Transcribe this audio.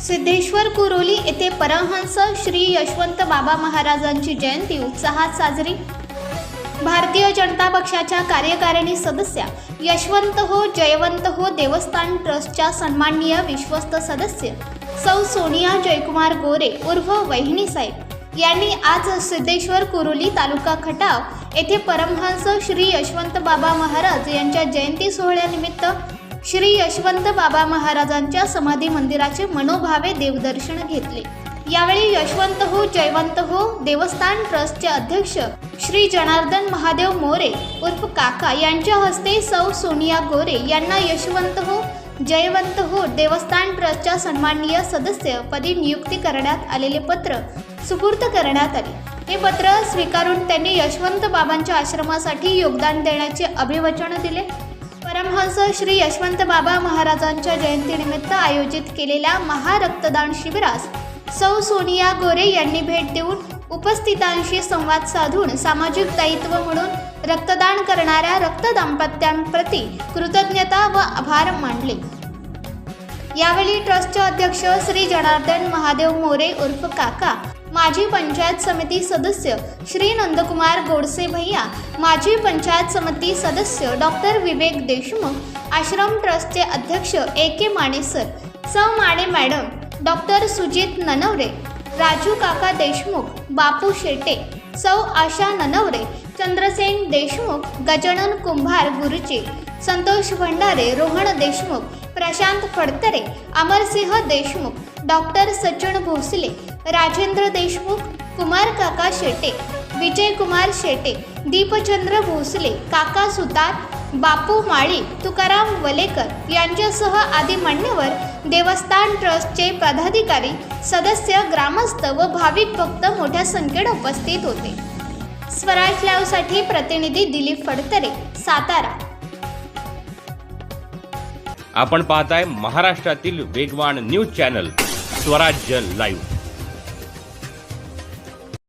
सिद्धेश्वर कुरोली येथे परमहंस श्री यशवंत बाबा महाराजांची जयंती उत्साहात साजरी. भारतीय जनता पक्षाच्या कार्यकारिणी सदस्या यशवंत हो जयवंत हो देवस्थान ट्रस्टच्या सन्माननीय विश्वस्त सदस्य सौ सोनिया जयकुमार गोरे उर्फ वहिनीसाहेब यांनी आज सिद्धेश्वर कुरोली तालुका खटाव येथे परमहंस श्री यशवंत बाबा महाराज यांच्या जयंती सोहळ्यानिमित्त श्री यशवंत बाबा महाराजांच्या समाधी मंदिराचे मनोभावे देवदर्शन घेतले. यावेळी यशवंत हो जयवंत हो देवस्थान ट्रस्टचे अध्यक्ष श्री जनार्दन महादेव मोरे उर्फ काका यांच्या हस्ते सौ सोनिया गोरे यांना यशवंत हो जयवंत हो देवस्थान ट्रस्टच्या सन्माननीय सदस्य पदी नियुक्ती करण्यात आलेले पत्र सुपूर्त करण्यात आले. हे पत्र स्वीकारून त्यांनी यशवंत बाबांच्या आश्रमासाठी योगदान देण्याचे अभिवचन दिले. परमहंस श्री यशवंत बाबा महाराजांच्या जयंतीनिमित्त आयोजित केलेल्या महारक्तदान शिबिरास सौ सोनिया गोरे यांनी भेट देऊन उपस्थितांशी संवाद साधून सामाजिक दायित्व म्हणून रक्तदान करणाऱ्या रक्तदाम्पत्यांप्रती कृतज्ञता व आभार मानले. यावेळी ट्रस्टचे अध्यक्ष श्री जनार्दन महादेव मोरे उर्फ काका माजी पंचायत समिती सदस्य श्री नंदकुमार गोडसे भैया माजी पंचायत समिती सदस्य डॉक्टर विवेक देशमुख आश्रम ट्रस्टचे अध्यक्ष ए के माने सर सौ. माने मॅडम डॉक्टर सुजित ननवरे राजू काका देशमुख बापू शेटे सौ आशा ननवरे चंद्रसेन देशमुख गजानन कुंभार गुरुजी संतोष भंडारे रोहन देशमुख प्रशांत फडतरे अमरसिंह देशमुख डॉक्टर सचिन भोसले राजेंद्र देशमुख कुमार काका शेटे विजय कुमार शेटे दीपचंद्र भोसले काका सुतार बापू माळी तुकाराम वलेकर यांच्यासह आदी मान्यवर देवस्थान ट्रस्टचे पदाधिकारी सदस्य ग्रामस्थ व भाविक भक्त मोठ्या संख्येने उपस्थित होते. स्वराज लाईव्हसाठी प्रतिनिधी दिलीप फडतरे सातारा. आपण पाहताय महाराष्ट्रातील वेगवान न्यूज चॅनल स्वराज्य लाईव्ह.